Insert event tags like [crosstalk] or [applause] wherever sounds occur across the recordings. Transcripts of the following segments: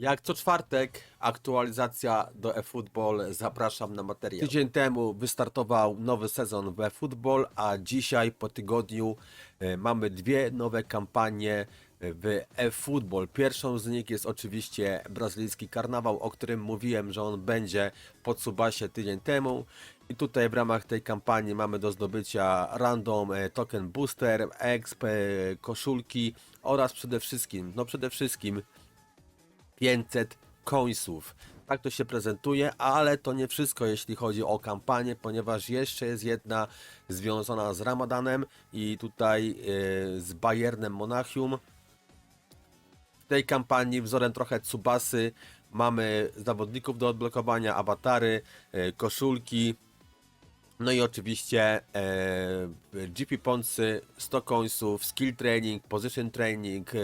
Jak co czwartek aktualizacja do eFootball, zapraszam na materiał. Tydzień temu wystartował nowy sezon w eFootball, a dzisiaj po tygodniu e, mamy dwie nowe kampanie w eFootball. Pierwszą z nich jest oczywiście brazylijski karnawał, o którym mówiłem, że on będzie pod Subasie tydzień temu. I tutaj w ramach tej kampanii mamy do zdobycia random e, token booster, exp, e, koszulki oraz przede wszystkim, no przede wszystkim 500 końców. Tak to się prezentuje, ale to nie wszystko, jeśli chodzi o kampanię, ponieważ jeszcze jest jedna związana z Ramadanem i tutaj e, z Bayernem Monachium. W tej kampanii wzorem trochę Tsubasy mamy zawodników do odblokowania, awatary, e, koszulki, no i oczywiście e, GP Ponsy, 100 końców, skill training, position training, e,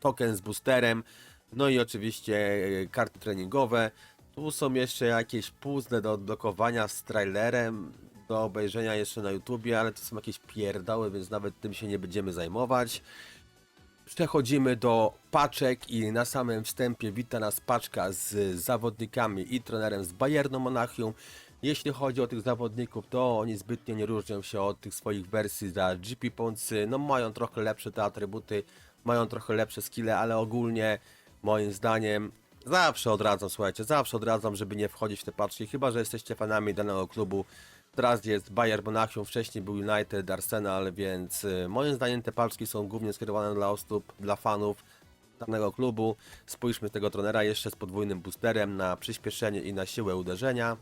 token z boosterem, no i oczywiście e, karty treningowe. Tu są jeszcze jakieś puzzle do odblokowania z trailerem, do obejrzenia jeszcze na YouTubie, ale to są jakieś pierdały, więc nawet tym się nie będziemy zajmować. Przechodzimy do paczek i na samym wstępie wita nas paczka z zawodnikami i trenerem z Bayernu Monachium. Jeśli chodzi o tych zawodników, to oni zbytnio nie różnią się od tych swoich wersji za GP Poncy. No mają trochę lepsze te atrybuty, mają trochę lepsze skille, ale ogólnie moim zdaniem zawsze odradzam, słuchajcie, zawsze odradzam, żeby nie wchodzić w te paczki, chyba że jesteście fanami danego klubu. Teraz jest Bayern Monachium, wcześniej był United, Arsenal, więc y, moim zdaniem te paczki są głównie skierowane dla osób, dla fanów danego klubu. Spójrzmy tego trenera jeszcze z podwójnym boosterem na przyspieszenie i na siłę uderzenia.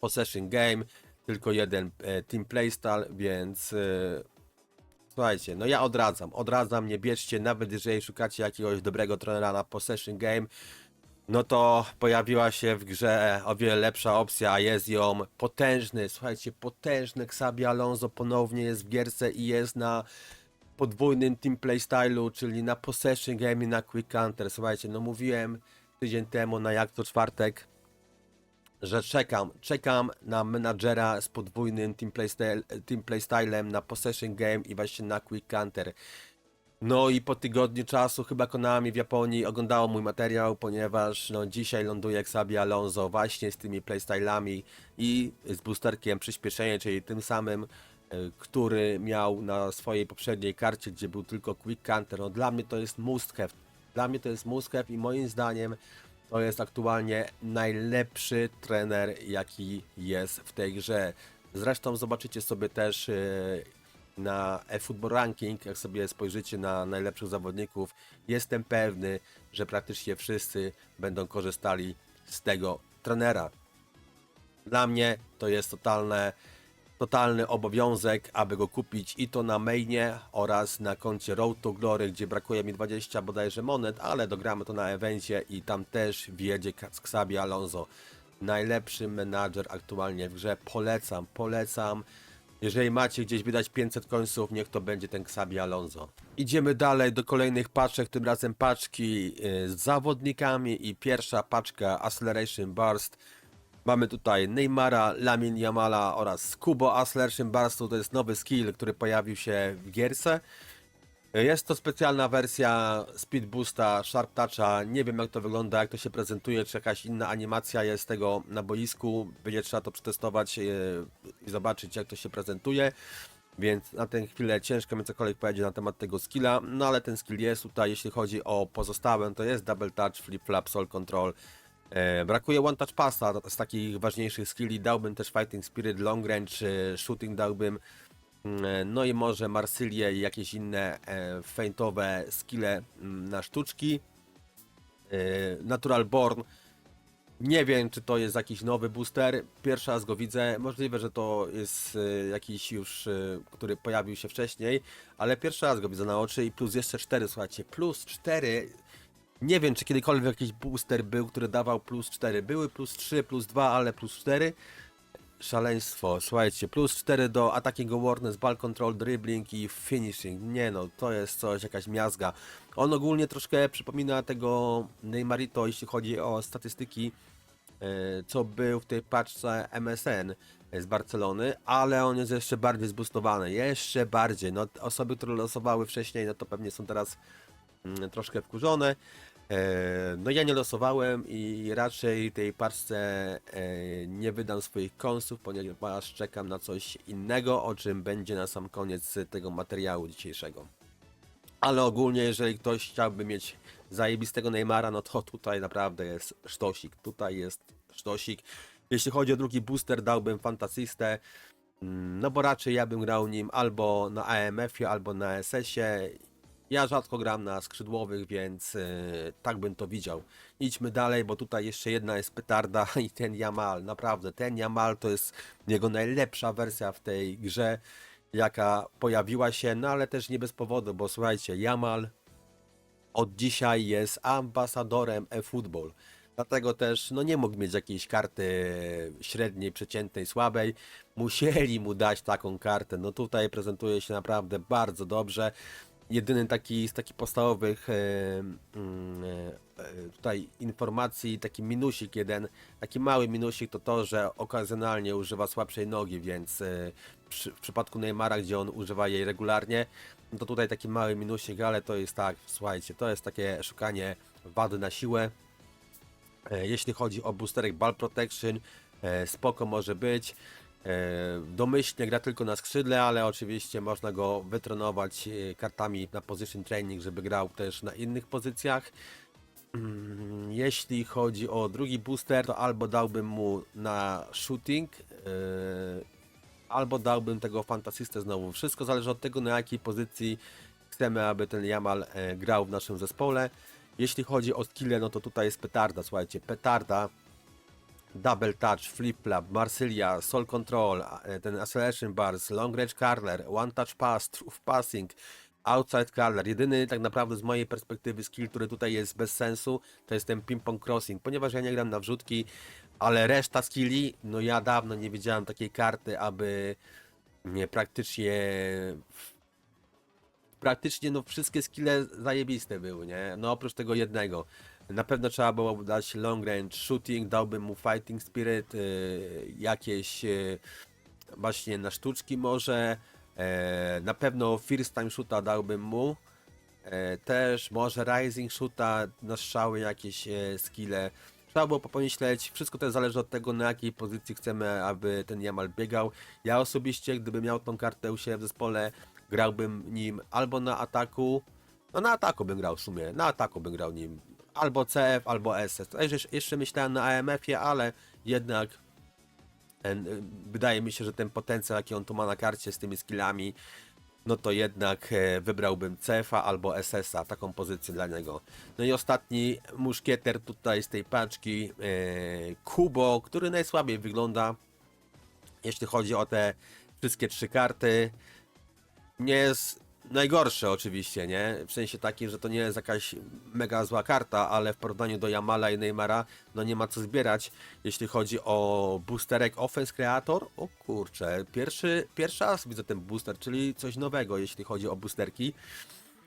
Possession Game, tylko jeden e, Team Playstyle, więc e, słuchajcie, no ja odradzam, odradzam, nie bierzcie, nawet jeżeli szukacie jakiegoś dobrego trenera na Possession Game, no to pojawiła się w grze o wiele lepsza opcja, a jest ją potężny, słuchajcie, potężny Xabi Alonso ponownie jest w gierce i jest na podwójnym team playstylu, czyli na possession game i na quick counter. Słuchajcie, no mówiłem tydzień temu na jak to czwartek, że czekam, czekam na menadżera z podwójnym team, playstyle, team playstylem na possession game i właśnie na quick counter. No i po tygodniu czasu chyba Konami w Japonii oglądało mój materiał, ponieważ no, dzisiaj ląduje Xabi Alonso właśnie z tymi playstylami i z boosterkiem przyspieszenia, czyli tym samym, e, który miał na swojej poprzedniej karcie, gdzie był tylko quick counter. No dla mnie to jest must have. Dla mnie to jest must have i moim zdaniem to jest aktualnie najlepszy trener, jaki jest w tej grze. Zresztą zobaczycie sobie też e, na eFootball Ranking, jak sobie spojrzycie na najlepszych zawodników, jestem pewny, że praktycznie wszyscy będą korzystali z tego trenera. Dla mnie to jest totalne, totalny obowiązek, aby go kupić i to na mainie oraz na koncie Road to Glory, gdzie brakuje mi 20 bodajże monet, ale dogramy to na evencie i tam też wjedzie Xabi Alonso. Najlepszy menadżer aktualnie w grze. Polecam, polecam. Jeżeli macie gdzieś wydać 500 końców, niech to będzie ten Xabi Alonso. Idziemy dalej do kolejnych paczek, tym razem paczki y, z zawodnikami i pierwsza paczka Acceleration Burst. Mamy tutaj Neymara, Lamin Yamala oraz Kubo Acceleration Burstu. To jest nowy skill, który pojawił się w gierce. Jest to specjalna wersja Speed Boosta, Sharp Toucha. Nie wiem jak to wygląda, jak to się prezentuje, czy jakaś inna animacja jest tego na boisku. Będzie trzeba to przetestować e, i zobaczyć jak to się prezentuje. Więc na tę chwilę ciężko mi cokolwiek powiedzieć na temat tego skilla, no ale ten skill jest tutaj, jeśli chodzi o pozostałe, to jest Double Touch, Flip Flap, Soul Control. E, brakuje One Touch Passa z takich ważniejszych skilli, dałbym też Fighting Spirit, Long Range, e, Shooting dałbym. Mm, No i może Marsylię i jakieś inne e, feintowe skille mm, na sztuczki. E, Natural Born. Nie wiem, czy to jest jakiś nowy booster. Pierwszy raz go widzę. Możliwe, że to jest e, jakiś już, e, który pojawił się wcześniej, ale pierwszy raz go widzę na oczy i plus jeszcze 4, słuchajcie, plus 4. Nie wiem, czy kiedykolwiek jakiś booster był, który dawał plus 4. Były plus 3, plus 2, ale plus 4 szaleństwo. Słuchajcie, plus 4 do attacking awareness, ball control, dribbling i finishing. Nie no, to jest coś, jakaś miazga. On ogólnie troszkę przypomina tego Neymarito, jeśli chodzi o statystyki, e, co był w tej paczce MSN z Barcelony, ale on jest jeszcze bardziej zboostowany, jeszcze bardziej. No, osoby, które losowały wcześniej, no to pewnie są teraz mm, troszkę wkurzone. E, No ja nie losowałem i raczej tej parce e, nie wydam swoich kąsów, ponieważ czekam na coś innego, o czym będzie na sam koniec tego materiału dzisiejszego. Ale ogólnie, jeżeli ktoś chciałby mieć zajebistego Neymara, no to tutaj naprawdę jest sztosik. Tutaj jest sztosik. Jeśli chodzi o drugi booster, dałbym Fantasystę. Mm, No bo raczej ja bym grał nim albo na AMF-ie, albo na SS-ie. Ja rzadko gram na skrzydłowych, więc yy, tak bym to widział. Idźmy dalej, bo tutaj jeszcze jedna jest petarda [laughs] i ten Yamal. Naprawdę, ten Yamal to jest jego najlepsza wersja w tej grze, jaka pojawiła się, no ale też nie bez powodu, bo słuchajcie, Yamal od dzisiaj jest ambasadorem eFootball. Dlatego też no nie mógł mieć jakiejś karty średniej, przeciętnej, słabej. Musieli mu dać taką kartę. No tutaj prezentuje się naprawdę bardzo dobrze. Jedyny taki z takich podstawowych e, mm, e, e, tutaj informacji, taki minusik jeden, taki mały minusik to to, że okazjonalnie używa słabszej nogi, więc e, przy, w przypadku Neymara, gdzie on używa jej regularnie, no to tutaj taki mały minusik, ale to jest tak, słuchajcie, to jest takie szukanie wady na siłę. E, Jeśli chodzi o boosterek Ball Protection, e, spoko może być. E, Domyślnie gra tylko na skrzydle, ale oczywiście można go wytrenować e, kartami na position training, żeby grał też na innych pozycjach. Mm, Jeśli chodzi o drugi booster, to albo dałbym mu na shooting, e, albo dałbym tego fantasystę znowu. Wszystko zależy od tego, na jakiej pozycji chcemy, aby ten Jamal grał w naszym zespole. Jeśli chodzi o skille, no to tutaj jest petarda, słuchajcie, petarda, double touch, flip flap, Marsylia, soul control, e, ten acceleration bars, long range curler, one touch pass, truth passing, outside curler. Jedyny tak naprawdę z mojej perspektywy skill, który tutaj jest bez sensu, to jest ten ping pong crossing, ponieważ ja nie gram na wrzutki, ale reszta skilli, no ja dawno nie widziałem takiej karty, aby nie praktycznie praktycznie no wszystkie skille zajebiste były, nie? No oprócz tego jednego. Na pewno trzeba było dać long range shooting, dałbym mu fighting spirit, y, jakieś y, właśnie na sztuczki może. E, na pewno first time shoota dałbym mu. E, też może rising shoota na strzały jakieś e, skille. Trzeba było pomyśleć, wszystko też zależy od tego, na jakiej pozycji chcemy, aby ten Jamal biegał. Ja osobiście, gdybym miał tą kartę u siebie w zespole, grałbym nim albo na ataku, no na ataku bym grał w sumie, na ataku bym grał nim, albo CF, albo SS. Tutaj jeszcze- myślałem na AMF-ie, ale jednak y, wydaje mi się, że ten potencjał, jaki on tu ma na karcie z tymi skillami, no to jednak e, wybrałbym CF-a albo SS-a, taką pozycję dla niego. No i ostatni muszkieter tutaj z tej paczki, e, Kubo, który najsłabiej wygląda, jeśli chodzi o te wszystkie trzy karty. Nie jest najgorszy oczywiście, nie? W sensie takim, że to nie jest jakaś mega zła karta, ale w porównaniu do Yamala i Neymara, no nie ma co zbierać. Jeśli chodzi o boosterek Offense Creator, o kurczę, pierwszy, pierwszy raz widzę ten booster, czyli coś nowego, jeśli chodzi o boosterki.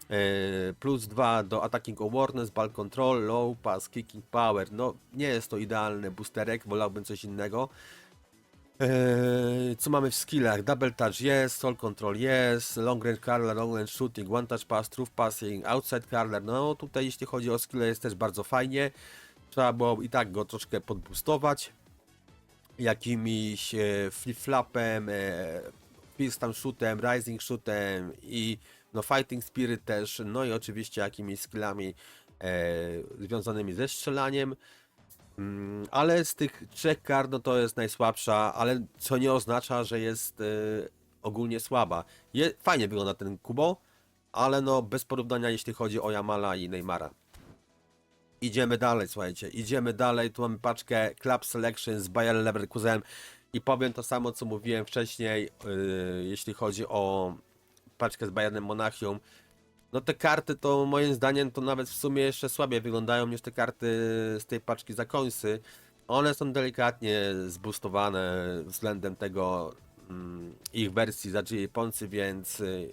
E, Plus 2 do Attacking Awareness, Ball Control, Low Pass, Kicking Power. No nie jest to idealny boosterek, wolałbym coś innego. Eee, co mamy w skillach? Double touch jest, soul control jest, long range curler, long range shooting, one touch pass, truth passing, outside curler. No tutaj jeśli chodzi o skille jest też bardzo fajnie. Trzeba było i tak go troszkę podboostować. Jakimiś e, flip-flapem, e, pistol shootem, rising shootem i no fighting spirit też. No i oczywiście jakimiś skillami e, związanymi ze strzelaniem. Mm, ale z tych trzech kart no to jest najsłabsza, ale co nie oznacza, że jest y, ogólnie słaba. Je, fajnie wygląda ten Kubo, ale no bez porównania jeśli chodzi o Jamala i Neymara. Idziemy dalej, słuchajcie, idziemy dalej. Tu mamy paczkę Club Selection z Bayer Leverkusen i powiem to samo, co mówiłem wcześniej, y, jeśli chodzi o paczkę z Bayernem Monachium. No te karty to moim zdaniem to nawet w sumie jeszcze słabiej wyglądają niż te karty z tej paczki zakońsy. One są delikatnie zboostowane względem tego mm, ich wersji za G Poncy, więc y,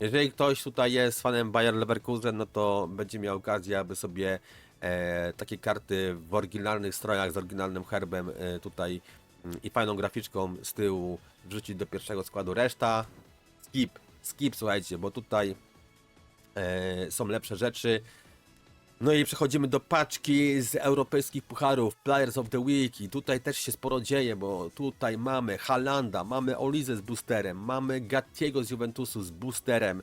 jeżeli ktoś tutaj jest fanem Bayer Leverkusen, no to będzie miał okazję, aby sobie e, takie karty w oryginalnych strojach z oryginalnym herbem e, tutaj mm, i fajną graficzką z tyłu wrzucić do pierwszego składu. Reszta skip, skip słuchajcie, bo tutaj e, są lepsze rzeczy. No i przechodzimy do paczki z europejskich pucharów Players of the Week i tutaj też się sporo dzieje, bo tutaj mamy Halanda, mamy Olizę z boosterem, mamy Gattiego z Juventusu z boosterem.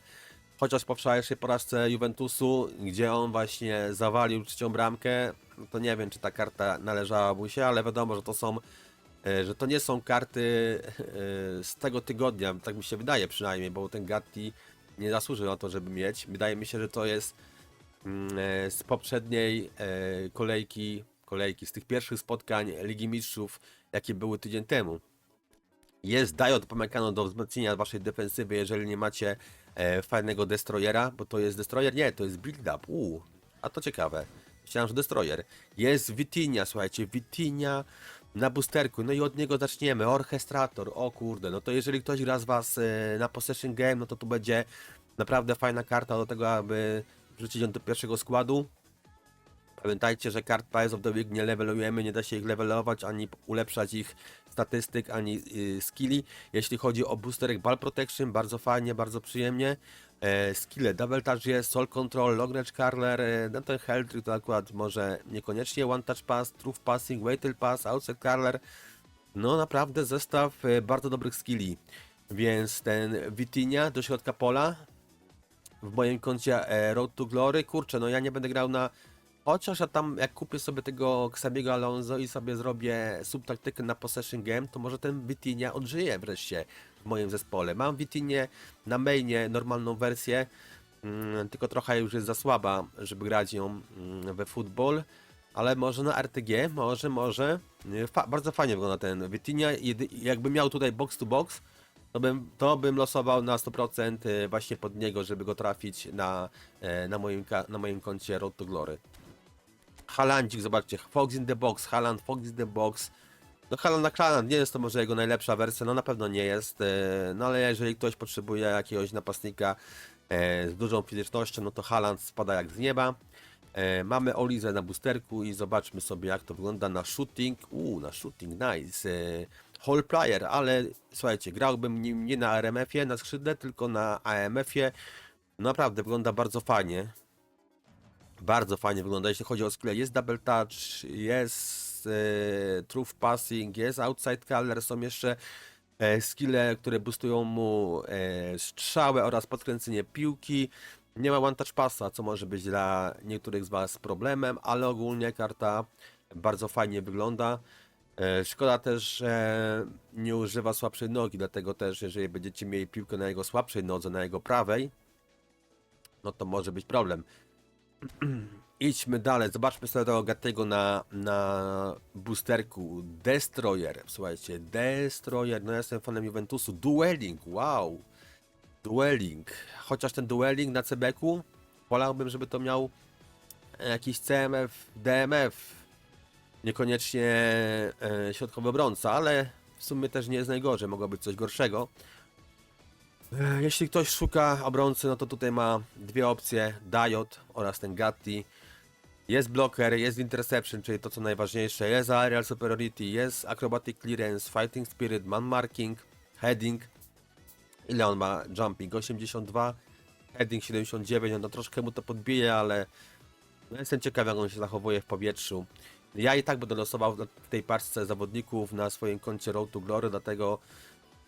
Chociaż po wczorajszej porażce Juventusu, gdzie on właśnie zawalił trzecią bramkę, no to nie wiem, czy ta karta należała mu się, ale wiadomo, że to są, e, że to nie są karty e, z tego tygodnia, tak mi się wydaje przynajmniej, bo ten Gatti nie zasłużył na to, żeby mieć. Wydaje mi się, że to jest mm, e, z poprzedniej e, kolejki, kolejki, z tych pierwszych spotkań Ligi Mistrzów, jakie były tydzień temu. Jest Diod pomykano do wzmocnienia waszej defensywy, jeżeli nie macie e, fajnego destroyera, bo to jest destroyer? Nie, to jest build-up. Uuu, a to ciekawe. Myślałem, że destroyer. Jest Vitinia, słuchajcie, Vitinia na boosterku, no i od niego zaczniemy. Orchestrator, o kurde, no to jeżeli ktoś gra z was e, na Possession Game, no to tu będzie naprawdę fajna karta do tego, aby wrzucić ją do pierwszego składu. Pamiętajcie, że kart Players of the Week nie levelujemy, nie da się ich levelować, ani ulepszać ich statystyk, ani y, skilli. Jeśli chodzi o boosterek Ball Protection, bardzo fajnie, bardzo przyjemnie. E, skille Double Touch jest, Soul Control, Long Range Carler, e, no ten Helltrick to akurat może niekoniecznie One Touch Pass, Truth Passing, Weighted Pass, Outside Carler. No naprawdę zestaw e, bardzo dobrych skilli. Więc ten Vitinia do środka pola, w moim koncie e, Road to Glory. Kurczę, no ja nie będę grał na. Chociaż ja tam, jak kupię sobie tego Xabiego Alonso i sobie zrobię subtaktykę na Possession Game, to może ten Vitinia odżyje wreszcie w moim zespole. Mam Vitinię na mainie, normalną wersję, mm, tylko trochę już jest za słaba, żeby grać ją mm, we futbol. Ale może na RTG, może, może. Fa bardzo fajnie wygląda ten Vitinia. Jedy- Jakby miał tutaj box to box, to bym, to bym losował na 100% y, właśnie pod niego, żeby go trafić na, e, na, moim, na moim koncie Road to Glory. Halandzik, zobaczcie, Fox in the Box, Haland, Fox in the Box. No Haland na Haland nie jest to może jego najlepsza wersja, no na pewno nie jest, e, no ale jeżeli ktoś potrzebuje jakiegoś napastnika e, z dużą fizycznością, no to Haland spada jak z nieba. E, mamy Olizę na boosterku i zobaczmy sobie jak to wygląda na shooting. Uuu, na shooting, nice. Hall player, ale słuchajcie, grałbym nim nie na RMF-ie, na skrzydle, tylko na AMF-ie. Naprawdę wygląda bardzo fajnie. Bardzo fajnie wygląda, jeśli chodzi o skille. Jest double touch, jest e, truth passing, jest outside color, są jeszcze e, skille, które boostują mu e, strzałę oraz podkręcenie piłki. Nie ma one touch passa, co może być dla niektórych z Was problemem, ale ogólnie karta bardzo fajnie wygląda. Szkoda też, że nie używa słabszej nogi, dlatego też jeżeli będziecie mieli piłkę na jego słabszej nodze, na jego prawej, no to może być problem. [clears throat] Idźmy dalej, zobaczmy sobie tego Gatego na, na boosterku. Destroyer, słuchajcie, Destroyer, no ja jestem fanem Juventusu. Dueling, wow! Dueling. Chociaż ten dueling na CBK-u wolałbym, żeby to miał jakiś CMF, DMF. Niekoniecznie e, środkowy obrońca, ale w sumie też nie jest najgorzej, mogło być coś gorszego. E, Jeśli ktoś szuka obrońcy, no to tutaj ma dwie opcje, Diod oraz ten Gatti. Jest blocker, jest interception, czyli to co najważniejsze, jest aerial superiority, jest acrobatic clearance, fighting spirit, man marking, heading. Ile on ma jumping? 82, heading 79, no troszkę mu to podbije, ale no jestem ciekaw jak on się zachowuje w powietrzu. Ja i tak będę losował w tej paczce zawodników na swoim koncie Road to Glory, dlatego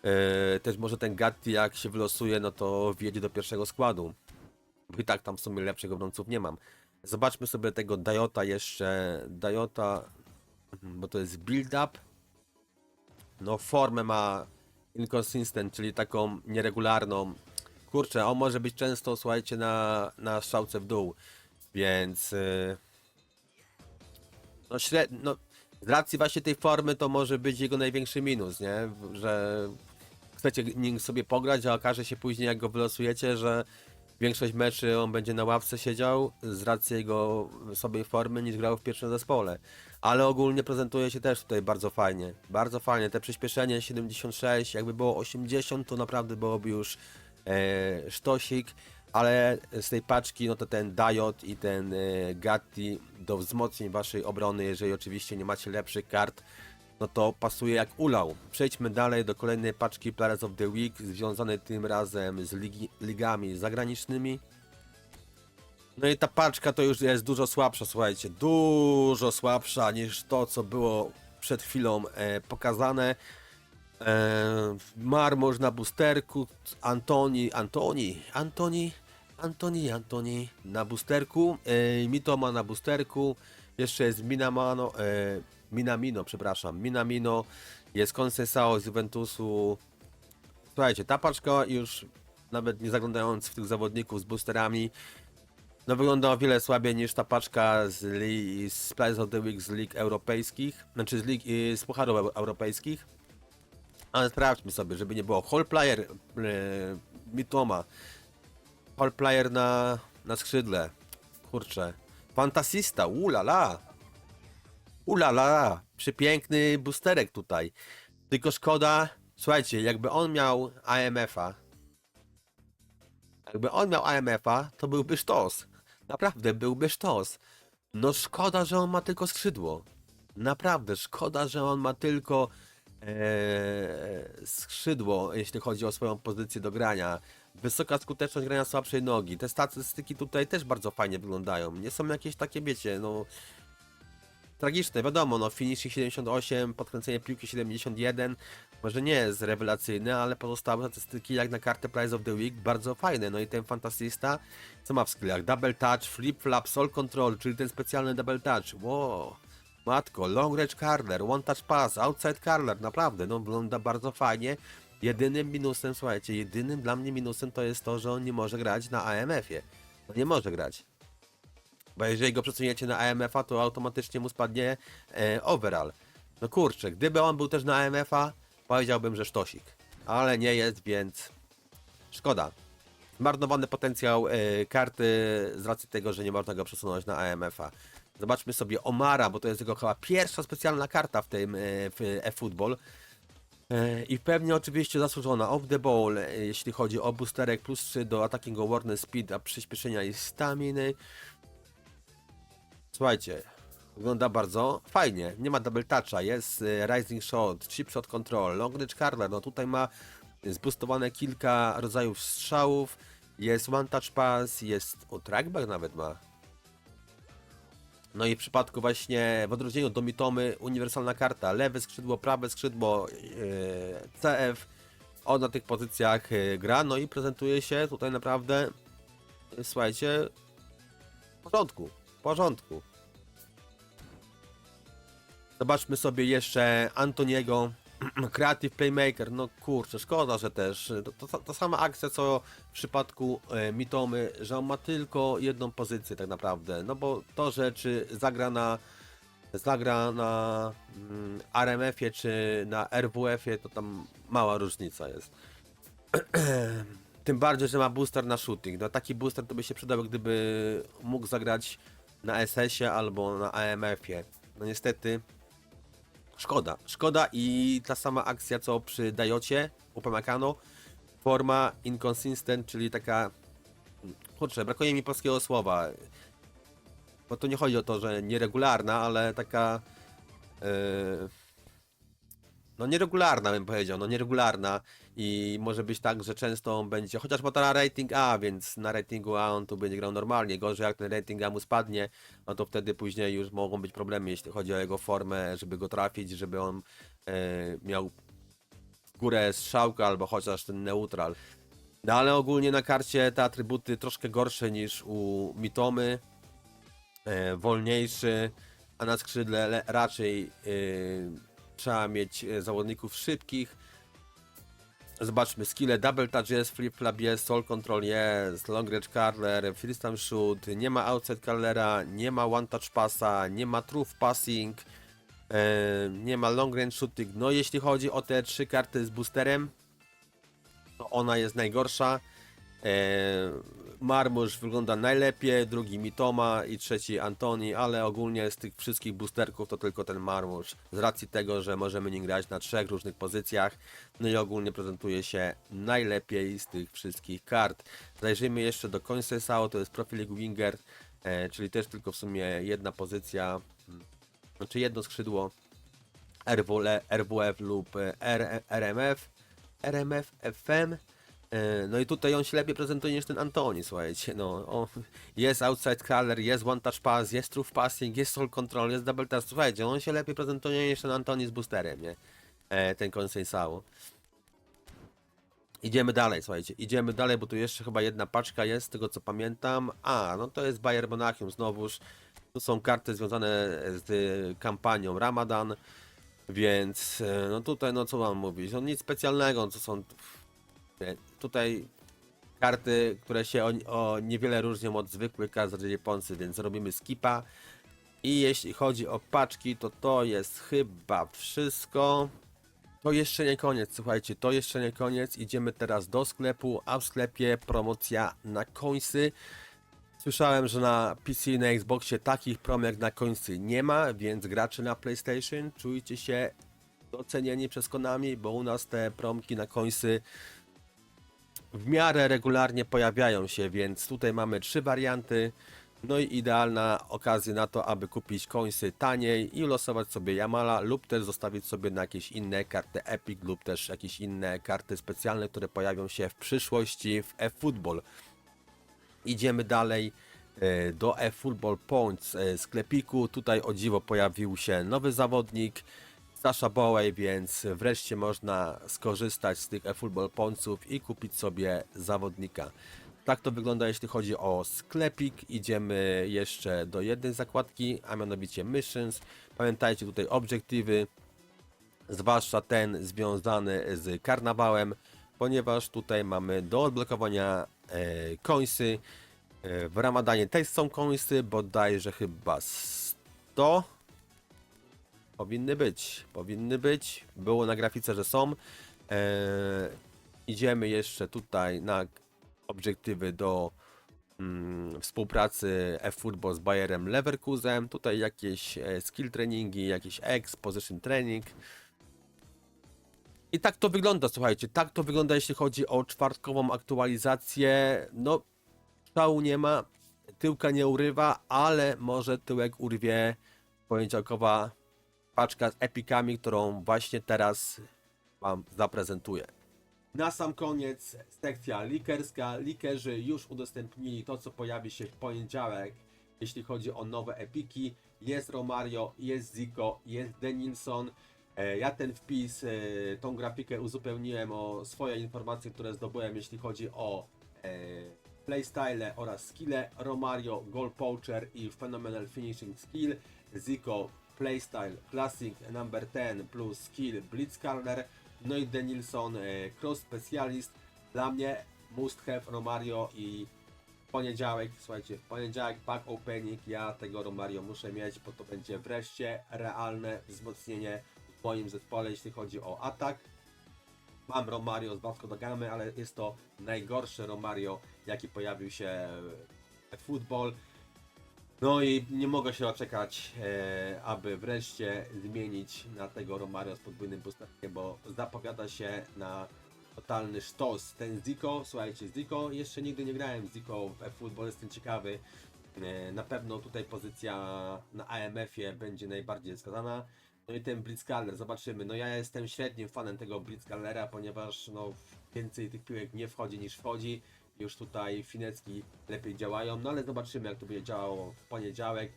e, też może ten Gatti jak się wylosuje, no to wjedzie do pierwszego składu. Bo i tak tam w sumie lepszych obrońców nie mam. Zobaczmy sobie tego Dajota jeszcze. Dajota, mhm, bo to jest build-up. No formę ma inconsistent, czyli taką nieregularną. Kurczę, on może być często, słuchajcie, na, na strzałce w dół. Więc... Yy, no średnio, no, z racji właśnie tej formy to może być jego największy minus, nie? Że chcecie nim sobie pograć, a okaże się później jak go wylosujecie, że większość meczy on będzie na ławce siedział z racji jego słabej formy niż grał w pierwszym zespole. Ale ogólnie prezentuje się też tutaj bardzo fajnie. Bardzo fajnie. Te przyspieszenie 76, jakby było 80 to naprawdę byłoby już e, sztosik. Ale z tej paczki, no to ten Diod i ten e, Gatti do wzmocnień waszej obrony, jeżeli oczywiście nie macie lepszych kart, no to pasuje jak ulał. Przejdźmy dalej do kolejnej paczki Players of the Week, związanej tym razem z ligi, ligami zagranicznymi. No i ta paczka to już jest dużo słabsza, słuchajcie, dużo słabsza niż to, co było przed chwilą e, pokazane. E, marmurz na boosterku, Antoni, Antoni, Antoni, Antoni, Antoni na boosterku, e, Mitoma na boosterku, jeszcze jest Minamano, e, Minamino, przepraszam, Minamino, jest Concesao z Juventusu. Słuchajcie, ta paczka już, nawet nie zaglądając w tych zawodników z boosterami, no wygląda o wiele słabiej niż ta paczka z, li, z of the Week z lig europejskich, znaczy z, lig, y, z pucharów eu- europejskich. Ale sprawdźmy sobie, żeby nie było. Whole player e, Mitoma. Whole player na, na skrzydle. Kurczę. Fantasista, ulala. Ulala. Przepiękny boosterek tutaj. Tylko szkoda, słuchajcie, jakby on miał AMF-a, jakby on miał AMF-a, to byłby sztos. Naprawdę, byłby sztos. No szkoda, że on ma tylko skrzydło. Naprawdę, szkoda, że on ma tylko e, skrzydło, jeśli chodzi o swoją pozycję do grania. Wysoka skuteczność grania słabszej nogi. Te statystyki tutaj też bardzo fajnie wyglądają. Nie są jakieś takie, wiecie, no tragiczne, wiadomo, no finishing 78, podkręcenie piłki 71, może nie jest rewelacyjny, ale pozostałe statystyki jak na kartę Prize of the Week bardzo fajne, no i ten fantastysta, co ma w skillach? Double touch, flip flap, soul control, czyli ten specjalny double touch, wow, matko, long range curler, one touch pass, outside curler, naprawdę, no wygląda bardzo fajnie, jedynym minusem, słuchajcie, jedynym dla mnie minusem to jest to, że on nie może grać na AMF-ie, no nie może grać. Bo jeżeli go przesuniecie na AMF-a, to automatycznie mu spadnie e, overall. No kurczę, gdyby on był też na AMF-a, powiedziałbym, że sztosik. Ale nie jest, więc szkoda. Zmarnowany potencjał e, karty z racji tego, że nie można go przesunąć na AMF-a. Zobaczmy sobie Omara, bo to jest jego chyba pierwsza specjalna karta w tym e, w eFootball. E, I pewnie oczywiście zasłużona off the ball, e, jeśli chodzi o boosterek plus 3 do attacking awareness speed, a przyspieszenia i staminy. Słuchajcie, wygląda bardzo fajnie. Nie ma double toucha, jest e, rising shot, chip shot control, long range curler. No tutaj ma zboostowane kilka rodzajów strzałów. Jest one touch pass, jest o trackback nawet ma. No i w przypadku właśnie w odróżnieniu do Mitomy uniwersalna karta, lewe skrzydło, prawe skrzydło, e, CF. On na tych pozycjach e, gra, no i prezentuje się tutaj naprawdę, e, słuchajcie, w porządku, porządku. Zobaczmy sobie jeszcze Antoniego, [clears throat] Creative Playmaker, no kurczę, szkoda, że też, to, to, sama akcja co w przypadku e, Mitomy, że on ma tylko jedną pozycję tak naprawdę, no bo to, że czy zagra na zagra na mm, RMF-ie czy na RWF-ie, to tam mała różnica jest. [clears throat] Tym bardziej, że ma booster na shooting. No taki booster to by się przydał, gdyby mógł zagrać na SS-ie albo na AMF-ie. No niestety, szkoda. Szkoda i ta sama akcja co przy Dajocie, Upamecano. Forma inconsistent, czyli taka... Kurczę, brakuje mi polskiego słowa. Bo to nie chodzi o to, że nieregularna, ale taka... Yy, no nieregularna bym powiedział, no nieregularna i może być tak, że często on będzie, chociaż ma to na rating A, więc na ratingu A on tu będzie grał normalnie, gorzej jak ten rating A mu spadnie, no to wtedy później już mogą być problemy, jeśli chodzi o jego formę, żeby go trafić, żeby on e, miał górę strzałkę albo chociaż ten neutral. No ale ogólnie na karcie te atrybuty troszkę gorsze niż u Mitomy, e, wolniejszy, a na skrzydle le- raczej e, trzeba mieć e, zawodników szybkich. Zobaczmy skille, double touch jest, flip flap jest, soul control jest, long range curler, time shoot, nie ma outside curlera, nie ma one touch passa, nie ma truth passing, e, nie ma long range shooting. No jeśli chodzi o te trzy karty z boosterem, to ona jest najgorsza. E, Marmusz wygląda najlepiej, drugi Mitoma i trzeci Antoni, ale ogólnie z tych wszystkich boosterków to tylko ten Marmusz. Z racji tego, że możemy nim grać na trzech różnych pozycjach, no i ogólnie prezentuje się najlepiej z tych wszystkich kart. Zajrzyjmy jeszcze do Concesao, to jest Profiling Winger, e, czyli też tylko w sumie jedna pozycja, znaczy jedno skrzydło RWF lub e, RMF, RMF FM. E, No i tutaj on się lepiej prezentuje niż ten Antoni, słuchajcie. No, o, jest outside color, jest one touch pass, jest true passing, jest soul control, jest double touch. Słuchajcie, on się lepiej prezentuje niż ten Antoni z boosterem, nie? E, ten Consensao. Idziemy dalej, słuchajcie, idziemy dalej, bo tu jeszcze chyba jedna paczka jest, z tego co pamiętam. A, no to jest Bayer Monachium znowuż. Tu są karty związane z kampanią Ramadan, więc e, no tutaj, no co mam mówić, no nic specjalnego, to są tutaj karty, które się o, o niewiele różnią od zwykłych kart z więc robimy skipa. I jeśli chodzi o paczki, to to jest chyba wszystko. To jeszcze nie koniec, słuchajcie, to jeszcze nie koniec. Idziemy teraz do sklepu, a w sklepie promocja na końsy. Słyszałem, że na PC i na Xboxie takich promek na końcy nie ma, więc gracze na PlayStation czujcie się docenieni przez Konami, bo u nas te promki na końsy w miarę regularnie pojawiają się, więc tutaj mamy trzy warianty. No i idealna okazja na to, aby kupić końsy taniej i losować sobie Yamala lub też zostawić sobie na jakieś inne karty Epic lub też jakieś inne karty specjalne, które pojawią się w przyszłości w eFootball. Idziemy dalej e, do eFootball Points e, sklepiku. Tutaj o dziwo pojawił się nowy zawodnik Sasha Bowej, więc wreszcie można skorzystać z tych eFootball Pointsów i kupić sobie zawodnika. Tak to wygląda jeśli chodzi o sklepik. Idziemy jeszcze do jednej zakładki, a mianowicie Missions. Pamiętajcie tutaj obiektywy, zwłaszcza ten związany z karnawałem, ponieważ tutaj mamy do odblokowania e, końsy. E, w Ramadanie też są końsy, bodajże chyba 100 powinny być, powinny być. Było na grafice, że są. E, idziemy jeszcze tutaj na obiektywy do mm, współpracy eFootball z Bayerem Leverkusen. Tutaj jakieś e, skill treningi, jakiś X, position training. I tak to wygląda, słuchajcie, tak to wygląda jeśli chodzi o czwartkową aktualizację. No, szału nie ma, tyłka nie urywa, ale może tyłek urwie poniedziałkowa paczka z epikami, którą właśnie teraz Wam zaprezentuję. Na sam koniec sekcja likerska. Likerzy już udostępnili to, co pojawi się w poniedziałek, jeśli chodzi o nowe epiki. Jest Romario, jest Zico, jest Denilson. E, Ja ten wpis, e, tą grafikę uzupełniłem o swoje informacje, które zdobyłem, jeśli chodzi o e, playstyle oraz skille. Romario, Goal Poacher i Phenomenal Finishing Skill. Zico, playstyle Classic number 10 plus skill Blitzcarder. No i Denilson, e, Cross Specialist. Dla mnie must have Romario i w poniedziałek, słuchajcie, w poniedziałek pack opening, ja tego Romario muszę mieć, bo to będzie wreszcie realne wzmocnienie w moim zespole, jeśli chodzi o atak. Mam Romario z Vasco da Gamy, ale jest to najgorszy Romario, jaki pojawił się w futbol. No i nie mogę się doczekać, e, aby wreszcie zmienić na tego Romario z podwójnym boosterkiem, bo zapowiada się na totalny sztos. Ten Zico, słuchajcie, Zico, jeszcze nigdy nie grałem Zico w futbol, jestem ciekawy. E, na pewno tutaj pozycja na AMF-ie będzie najbardziej wskazana. No i ten Blitzcaller, zobaczymy. No ja jestem średnim fanem tego Blitzcallera, ponieważ no więcej tych piłek nie wchodzi niż wchodzi. Już tutaj finecki lepiej działają, no ale zobaczymy jak to będzie działało w poniedziałek.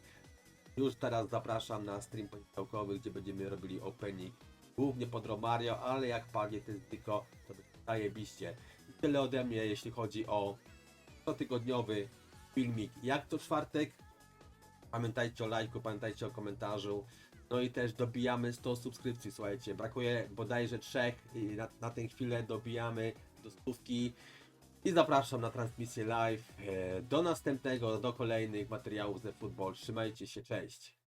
Już teraz zapraszam na stream poniedziałkowy, gdzie będziemy robili opening głównie pod Romario, ale jak padnie ten tylko, to będzie zajebiście. I tyle ode mnie, jeśli chodzi o cotygodniowy filmik jak to czwartek. Pamiętajcie o lajku, pamiętajcie o komentarzu. No i też dobijamy 100 subskrypcji, słuchajcie. Brakuje bodajże trzech i na, na tę chwilę dobijamy do stówki. I zapraszam na transmisję live. E, Do następnego, do kolejnych materiałów ze futbol. Trzymajcie się, cześć.